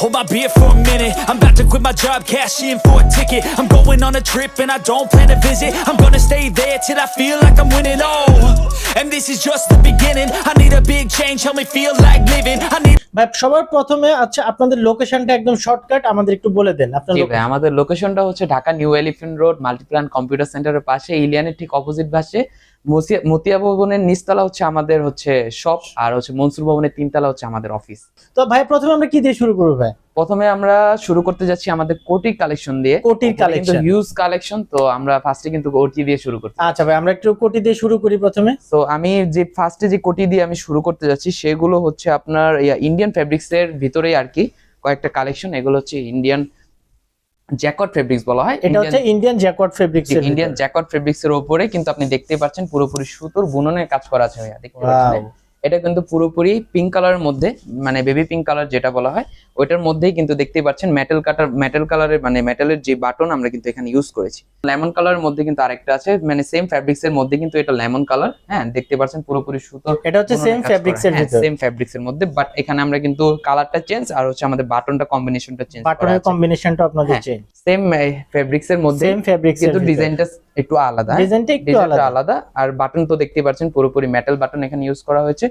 Hold my beer for a minute. I'm about to quit my job, cash in for a ticket. I'm going on a trip and I don't plan to visit. I'm gonna stay there till I feel like I'm winning. Oh, and this is just the beginning. I need a big change, help me feel like living. I need. ভাই সবার প্রথমে আচ্ছা আপনাদের লোকেশনটা একদম shortcut আমাদের একটু বলে দেন আপনার জি ভাই আমাদের লোকেশনটা হচ্ছে Dhaka new elephant road multiplan computer সেন্টারের পাশে ইলিয়ানের ঠিক অপোজিট পাশে মতিয়া ভবনের নিচতলা হচ্ছে আমাদের হচ্ছে শপ আর হচ্ছে মনসুর ভবনের তিনতলা হচ্ছে আমাদের অফিস তো ভাই প্রথমে আমরা কি দিয়ে শুরু করব ভাই? প্রথমে আমরা শুরু করতে যাচ্ছি আমাদের কোটি কালেকশন দিয়ে। কোটির ওখানে কিন্তু হিউজ কালেকশন তো আমরা ফার্স্টে কিন্তু কোটি দিয়ে শুরু করছি। আচ্ছা ভাই আমরা একটু কোটি দিয়ে শুরু করি প্রথমে। তো আমি যে ফার্স্টে যে কোটি দিয়ে আমি শুরু করতে যাচ্ছি সেগুলো হচ্ছে আপনার ইন্ডিয়ান ফেব্রিক্স এর ভিতরেই আর কি কয়েকটা কালেকশন এগুলো হচ্ছে ইন্ডিয়ান জ্যাকট ফেব্রিক্স বলা হয় এটা হচ্ছে Indian jacket fabrics Indian jacket fabrics এর উপরে কিন্তু আপনি দেখতে পাচ্ছেন পুরোপুরি সুতোর বুননের কাজ করা আছে ভাইয়া দেখতে পাচ্ছেন? এটা কিন্তু পুরোপুরি পিঙ্ক কালারের মধ্যে মানে বেবি পিঙ্ক কালার যেটা বলা হয় ওইটার মধ্যেই কিন্তু দেখতে পাচ্ছেন মেটাল কাটার মেটাল কালারের মানে মেটালের যে বাটন আমরা কিন্তু এখানে ইউজ করেছি। লেমন কালারের মধ্যে কিন্তু আরেকটা আছে মানে সেম ফ্যাব্রিক্স এর মধ্যে কিন্তু এটা লেমন কালার হ্যাঁ দেখতে পাচ্ছেন পুরোপুরি সুতোর এটা হচ্ছে সেম ফেব্রিক্স এর ভিতর। সেম ফ্যাব্রিক্স এর মধ্যে বাট এখানে আমরা কিন্তু কালারটা চেঞ্জ আর হচ্ছে আমাদের বাটনটা কম্বিনেশনটা চেঞ্জ বাটনের কম্বিনেশনটা আপনাদের চেঞ্জ সেম ফেব্রিক্স এর মধ্যে সেম ফেব্রিক্স কিন্তু ডিজাইনটা একটু আলাদা? ডিজাইনটা একটু আলাদা। আলাদা আর বাটন তো দেখতে পাচ্ছেন পুরোপুরি মেটাল বাটন এখানে ইউজ করা হয়েছে।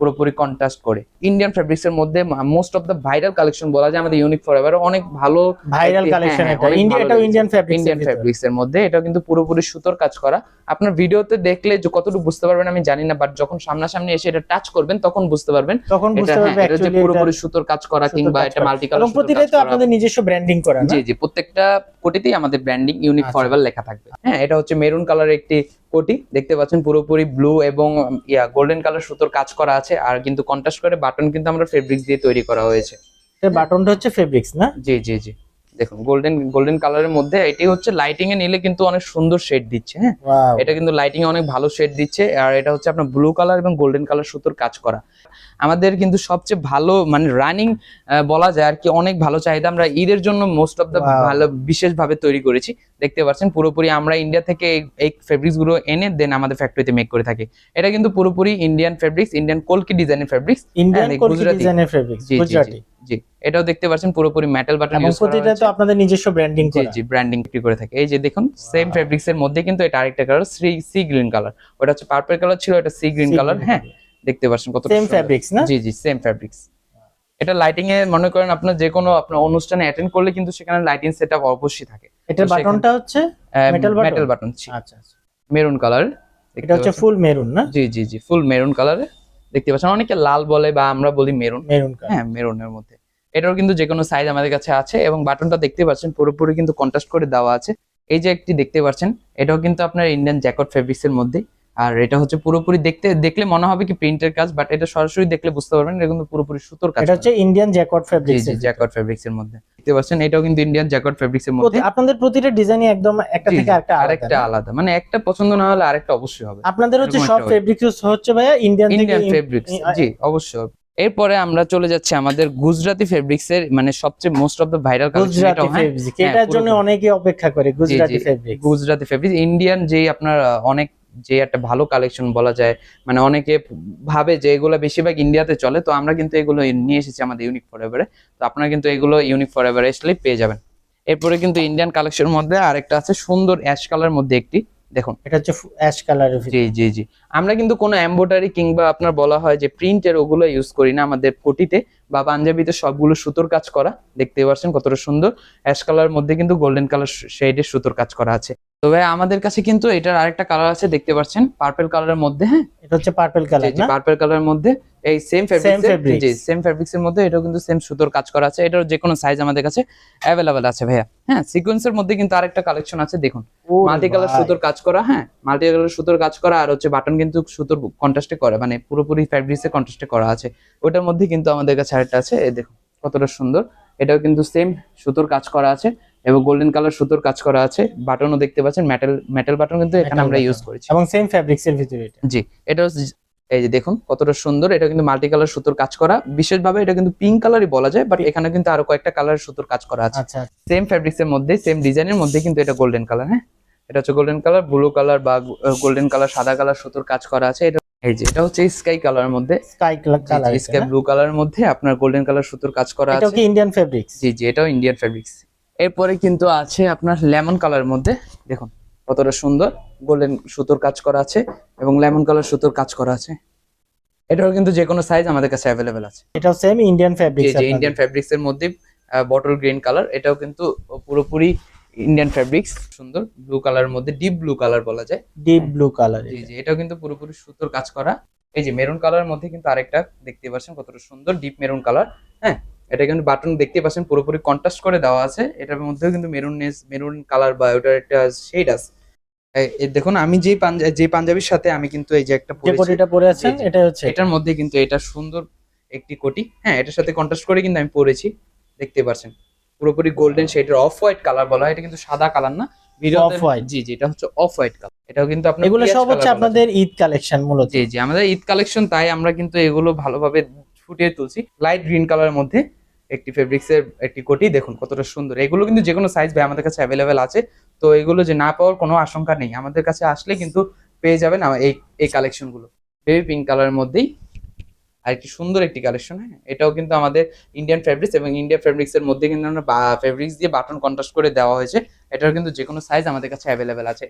পুরোপুরি কন্ট্রাস্ট করে। ইন্ডিয়ান ফেব্রিক্স এর মধ্যে most of the viral collection বলা যায় আমাদের ইউনিক ফরএভার অনেক ভালো ভাইরাল কালেকশন এটা ইন্ডিয়া লেগেছে। ইন্ডিয়ান ফেব্রিক্স ইন্ডিয়ান ফেব্রিক্স এর মধ্যে। এটা কিন্তু পুরোপুরি সুতোর কাজ করা। আপনার ভিডিওতে দেখলে যে কতটুকু বুঝতে পারবেন আমি জানি না বাট যখন সামনাসামনি এসে এটা টাচ করবেন তখন বুঝতে পারবেন তখন বুঝতে হ্যাঁ, পারবে এটা যে পুরোপুরি সুতোর কাজ করা কিংবা এটা মাল্টি কালার এবং প্রতিটাই তো আপনাদের নিজস্ব ব্র্যান্ডিং করা জি জি প্রত্যেকটা কোটিতেই আমাদের ব্র্যান্ডিং ইউনিক আচ্ছা। ফরএভার লেখা থাকবে। হ্যাঁ এটা হচ্ছে মেরুন কালারের একটি কোটি। দেখতে পাচ্ছেন পুরোপুরি ব্লু এবং ইয়া গোল্ডেন কালার সুতোর কাজ করা আছে আর কিন্তু কন্ট্রাস্ট করে বাটন কিন্তু আমরা ফেব্রিক্স দিয়ে তৈরি করা হয়েছে। বাটনটা হচ্ছে ফেব্রিক্স না? জি জি জি। দেখুন গোল্ডেন গোল্ডেন কালারের মধ্যে এটি হচ্ছে লাইটিং এ নিলে কিন্তু অনেক সুন্দর শেড দিচ্ছে হ্যাঁ? এটা কিন্তু লাইটিং এ অনেক ভালো শেড দিচ্ছে আর এটা হচ্ছে আপনার ব্লু কালার এবং গোল্ডেন কালার সুতোর কাজ করা। আমাদের কিন্তু সবচেয়ে ভালো মানে রানিং বলা যায় আর কি অনেক ভালো চাহিদা আমরা ঈদের জন্য মোস্ট অফ দ্য Wow. ভালো বিশেষভাবে তৈরি করেছি। দেখতে পাচ্ছেন পুরোপুরি আমরা ইন্ডিয়া থেকে এই- ফেব্রিক্সগুলো এনে দেন আমাদের ফ্যাক্টরিতে মেক করে থাকি। এটা কিন্তু পুরোপুরি ইন্ডিয়ান ফেব্রিক্স ইন্ডিয়ান কলকি ডিজাইনের ফেব্রিক্স ইন্ডিয়ান কোলকি গুজরাটি। ডিজাইনের ফেব্রিক্স গুজরাটি। জি এটাও দেখতে পাচ্ছেন পুরোপুরি মেটাল বাটন ইউজ করা প্রতিটা তো আপনাদের নিজস্ব ব্র্যান্ডিং করা। জি ব্র্যান্ডিং করে থাকে। এই যে দেখুন সেম ফেব্রিক্স এর মধ্যে কিন্তু এটা আরেকটা colour sea sea green colour ওটা হচ্ছে পার্পল কালার ছিল এটা সি গ্রিন কালার হ্যাঁ দেখতে পাচ্ছেন কত সেম ফেব্রিক্স না? জি জি সেম ফেব্রিক্স এটা লাইটিং এ মনে করেন আপনার যে কোনো আপনার অনুষ্ঠানে অ্যাটেন্ড করলে কিন্তু সেখানে লাইটিং সেটআপ অবশ্যই থাকে। সেখানে- বাটনটা হচ্ছে Metal button? মেটাল বাটন আচ্ছা আচ্ছা। মেরুন কালার এটা হচ্ছে ফুল মেরুন না? জি জি জি ফুল মেরুন কালারে দেখতে পাচ্ছেন। অনেকে লাল বলে বা আমরা বলি মেরুন। মেরুন হ্যাঁ মেরুনের মধ্যে। এটারও কিন্তু যে কোনো সাইজ আমাদের কাছে আছে এবং বাটনটা দেখতে পাচ্ছেন পুরোপুরি কিন্তু কন্ট্রাস্ট করে দেওয়া আছে। এই যে একটি দেখতে পাচ্ছেন এটাও কিন্তু আপনার ইন্ডিয়ান জ্যাকট ফেব্রিক্সের মধ্যে। আর এটা হচ্ছে পুরোপুরি দেখতে দেখলে মনে হবে কি প্রিন্টের কাজ বাট এটা সরাসরি দেখলে বুঝতে পারবেন এটা কিন্তু পুরোপুরি সুতোর কাজ এটা হচ্ছে ইন্ডিয়ান জ্যাকট জি ফেব্রিক্স জি জ্যাকট ফেব্রিক্স এর মধ্যে। দেখতে পাচ্ছেন এটাও কিন্তু ইন্ডিয়ান জ্যাকট ফেব্রিক্স এর মধ্যে। আপনাদের প্রতিটা ডিজাইনই একদম একটা থেকে জি, আরেকটা আরেকটা আলাদা। মানে একটা পছন্দ না হলে আরেকটা অবশ্যই হবে। আপনাদের হচ্ছে সব একটা ফেব্রিক্স হচ্ছে ভাইয়া ইন্ডিয়ান থেকে ইন্ডিয়ান ইন- ফেব্রিক্স জি অবশ্যই। এরপরে আমরা চলে যাচ্ছি আমাদের গুজরাটি ফেব্রিক্স এর মানে সবচেয়ে most of the viral Gujarati fabric হ্যাঁ, এটার জন্য। অনেকে অপেক্ষা করে Gujarati fabric Gujarati fabric Indian যে আপনার অনেক যে একটা ভালো কালেকশন বলা যায়। মানে অনেকে ভাবে যে এগুলো বেশিরভাগ ইন্ডিয়াতে চলে তো আমরা কিন্তু এগুলো নিয়ে এসেছি আমাদের ইউনিক ফর এভারে তো আপনারা কিন্তু এগুলো ইউনিক ফর এভারে আসলেই পেয়ে যাবেন। এরপরে কিন্তু ইন্ডিয়ান কালেকশন মধ্যে আরেকটা আছে সুন্দর অ্যাশ কালার মধ্যে একটি। দেখুন। এটা হচ্ছে অ্যাশ কালার জি জি জি। আমরা কিন্তু কোনো এম্বোটারি কিংবা আপনার বলা হয় যে প্রিন্টের ওগুলো ইউজ করি না আমাদের কোটিতে বা পাঞ্জাবিতে সবগুলো সুতোর কাজ করা দেখতে পাচ্ছেন কতটা সুন্দর। অ্যাশ কালার মধ্যে কিন্তু গোল্ডেন কালার শেডের সুতোর কাজ করা আছে। তবে আমাদের কাছে কিন্তু এটার আরেকটা কালার আছে দেখতে পাচ্ছেন? পার্পল কালারের মধ্যে হ্যাঁ? এটা হচ্ছে পার্পল কালার না? পার্পল কালারের মধ্যে। এই সেম ফেব্রিক্স fabrics। জি সেম ফেব্রিক্স এর মধ্যে এটাও কিন্তু সেম সুতোর কাজ করা আছে। এটার যে কোনো সাইজ আমাদের কাছে অ্যাভেলেবেল আছে ভাইয়া। হ্যাঁ সিকোয়েন্সের মধ্যে কিন্তু আরেকটা কালেকশন আছে দেখুন। মাল্টি কালার সুতোর কাজ করা হ্যাঁ? মাল্টি কালার সুতোর কাজ করা আর হচ্ছে বাটন কিন্তু সুতোর কন্ট্রাস্টে করা মানে পুরোপুরি ফ্যাব্রিক্সে কন্ট্রাস্টে করা আছে। ওটার মধ্যে কিন্তু আমাদের কাছে আরেকটা আছে এই দেখুন কতটা সুন্দর। এটাও কিন্তু সেম সুতোর কাজ করা আছে। এবং গোল্ডেন কালার সুতোর কাজ করা আছে। বাটনও দেখতে পাচ্ছেন মেটাল মেটাল বাটন কিন্তু এখানে আমরা ইউজ করেছি। এবং সেম ফেব্রিক্স এর ভিতরে এটা। জি এটা এই যে দেখুন কতটা সুন্দর এটা কিন্তু মাল্টি কালার সুতোর কাজ করা। বিশেষভাবে এটা কিন্তু পিঙ্ক কালারই বলা যায় বাট এখানে কিন্তু আরও কয়েকটা কালার সুতোর কাজ করা আছে। আচ্ছা সেম ফ্যাব্রিক্স এর মধ্যে সেম ডিজাইনের মধ্যে কিন্তু এটা গোল্ডেন কালার হ্যাঁ? এটা হচ্ছে গোল্ডেন কালার ব্লু কালার বা গোল্ডেন কালার সাদা কালার সুতোর কাজ করা আছে। এটা এই যে এটা হচ্ছে স্কাই কালারের মধ্যে। স্কাই কালার স্কাই ব্লু কালারের মধ্যে আপনার গোল্ডেন কালার সুতোর কাজ করা আছে। এটা কি ইন্ডিয়ান ফেব্রিক্স জি জি এটাও ইন্ডিয়ান ফ্যাব্রিক্স এরপরে কিন্তু আছে আপনার লেমন কালারের মধ্যে দেখুন কতটা সুন্দর গোল্ডেন সুতোর কাজ করা আছে এবং লেমন কালার সুতোর কাজ করা আছে। এটাও কিন্তু যে কোনো সাইজ আমাদের কাছে অ্যাভেলেবেল আছে। এটাও সেম ইন্ডিয়ান যে ফেব্রিক্স যে ইন্ডিয়ান ফ্যাব্রিক্স এর মধ্যে বটল গ্রিন কালার এটাও কিন্তু পুরোপুরি ইন্ডিয়ান ফ্যাব্রিক্স সুন্দর ব্লু কালারের মধ্যে ডিপ ব্লু কালার বলা যায়। ডিপ ব্লু কালার জি জি এটাও কিন্তু পুরোপুরি সুতোর কাজ করা। এই যে মেরুন কালারের মধ্যে কিন্তু আরেকটা দেখতে পাচ্ছেন কতটা সুন্দর ডিপ মেরুন কালার হ্যাঁ? এটা কিন্তু বাটন দেখতে পাচ্ছেন পুরোপুরি কন্ট্রাস্ট করে দেওয়া আছে। এটার মধ্যেও কিন্তু মেরুননেস মেরুন কালার বা ওটার একটা শেড আছে। দেখুন আমি যে পাঞ্জাবি যে পাঞ্জাবির সাথে আমি কিন্তু এই যে একটা কোটিটা পরে আছেন। এটা হচ্ছে। এটার মধ্যে কিন্তু এটা সুন্দর একটি কোটি। হ্যাঁ এটার সাথে কন্ট্রাস্ট করে কিন্তু আমি পরেছি দেখতে পাচ্ছেন। পুরোপুরি গোল্ডেন শেডের অফ হোয়াইট কালার বলা হয় এটা কিন্তু সাদা কালার না। ভিডিওতে Off-white। জি জি এটা হচ্ছে অফ হোয়াইট কালার এটাও কিন্তু আপনার এগুলো সব হচ্ছে আপনাদের ঈদ কালেকশন মূলত। জি জি আমাদের ঈদ কালেকশন তাই আমরা কিন্তু এগুলো ভালোভাবে ফুটিয়ে তুলছি। লাইট গ্রিন কালারের মধ্যে। একটি ফেব্রিক্স এর একটি কোটি, দেখুন কতটা সুন্দর। এগুলো কিন্তু যে কোনো সাইজ ভাই আমাদের কাছে অ্যাভেলেবেল আছে। তো এগুলো যে না পাওয়ার কোনো আশঙ্কা নেই। আমাদের কাছে আসলে কিন্তু পেয়ে যাবেন এই এই কালেকশনগুলো। বেবি পিঙ্ক কালারের মধ্যেই আর একটি সুন্দর একটি কালেকশন হ্যাঁ? এটাও কিন্তু আমাদের ইন্ডিয়ান ফেব্রিক্স এবং ইন্ডিয়ান ফেব্রিক্স এর মধ্যে কিন্তু আমরা ফেব্রিক্স দিয়ে বাটন কন্ট্রাস্ট করে দেওয়া হয়েছে। এটার কিন্তু যে কোনো সাইজ আমাদের কাছে অ্যাভেলেবেল আছে।